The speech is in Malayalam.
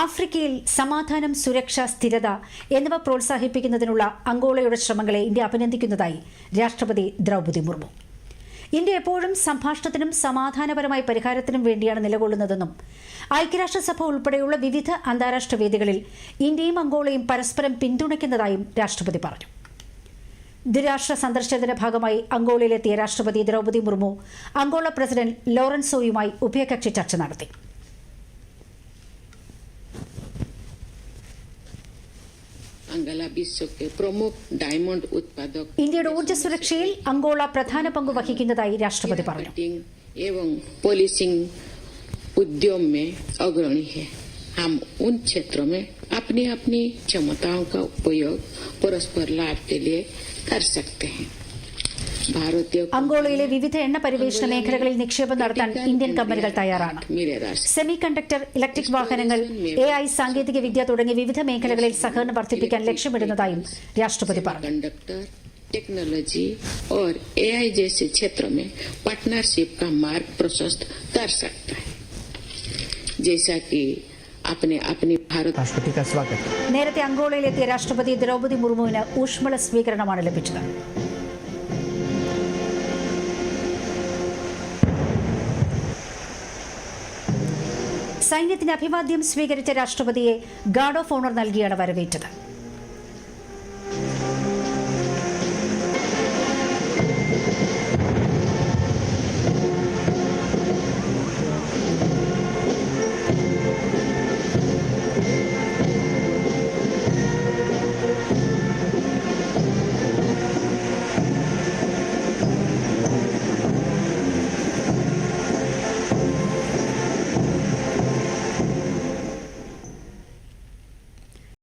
ആഫ്രിക്കയിൽ സമാധാനം സുരക്ഷ സ്ഥിരത എന്നിവ പ്രോത്സാഹിപ്പിക്കുന്നതിനുള്ള അങ്കോളയുടെ ശ്രമങ്ങളെ ഇന്ത്യ അഭിനന്ദിക്കുന്നതായി രാഷ്ട്രപതി ദ്രൗപദി മുർമു. ഇന്ത്യ എപ്പോഴും സംഭാഷണത്തിനും സമാധാനപരമായ പരിഹാരത്തിനും വേണ്ടിയാണ് നിലകൊള്ളുന്നതെന്നും ഐക്യരാഷ്ട്രസഭ ഉൾപ്പെടെയുള്ള വിവിധ അന്താരാഷ്ട്ര വേദികളിൽ ഇന്ത്യയും അങ്കോളയും പരസ്പരം പിന്തുണയ്ക്കുന്നതായും രാഷ്ട്രപതി പറഞ്ഞു. ദ്വിരാഷ്ട്ര സന്ദർശനത്തിന്റെ ഭാഗമായി അങ്കോളയിലെത്തിയ രാഷ്ട്രപതി ദ്രൗപദി മുർമു അങ്കോള പ്രസിഡന്റ് ലോറൻസോയുമായി ഉഭയകക്ഷി ചർച്ച നടത്തി. ഇന്ത്യയുടെ ഊർജ്ജ സുരക്ഷയിൽ അങ്കോള പ്രധാന പങ്ക് വഹിക്കുന്നതായി രാഷ്ട്രപതി പറഞ്ഞു मार्केटिंग एवं पॉलिसिंग उद्यम में अग्रणी है हम उन क्षेत्रों में अपनी अपनी क्षमताओं का उपयोग परस्पर लाभ के लिए कर सकते हैं भारतीय അങ്കോളയിലെ വിവിധ എണ്ണ പരിവേഷണ മേഖലകളിൽ നിക്ഷേപം നടത്താൻ ഇന്ത്യൻ കമ്പനികൾ തയ്യാറാണ് मेरे राष्ट्र സെമി കണ്ടക്ടർ ഇലക്ട്രിക് വാഹനങ്ങൾ എ ഐ സാങ്കേതിക വിദ്യ തുടങ്ങിയ വിവിധ മേഖലകളിൽ സഹകരണം വർദ്ധിപ്പിക്കാൻ ലക്ഷ്യമിടുന്നതായും രാഷ്ട്രപതി പറഞ്ഞു कंडक्टर टेक्नोलॉजी और एआई जैसे क्षेत्रों में पार्टनरशिप का मार्ग प्रशस्त कर सकता है जैसा कि अपने अपनी भारत राष्ट्रपति का स्वागत നേരത്തെ അങ്കോളയിലെത്തിയ രാഷ്ട്രപതി ദ്രൗപദി മുർമുവിന് ഊഷ്മള സ്വീകരണമാണ് ലഭിച്ചത് സൈന്യത്തിന്റെ അഭിവാദ്യം സ്വീകരിച്ച രാഷ്ട്രപതിയെ ഗാർഡ് ഓഫ് ഓണർ നൽകിയാണ് വരവേറ്റത്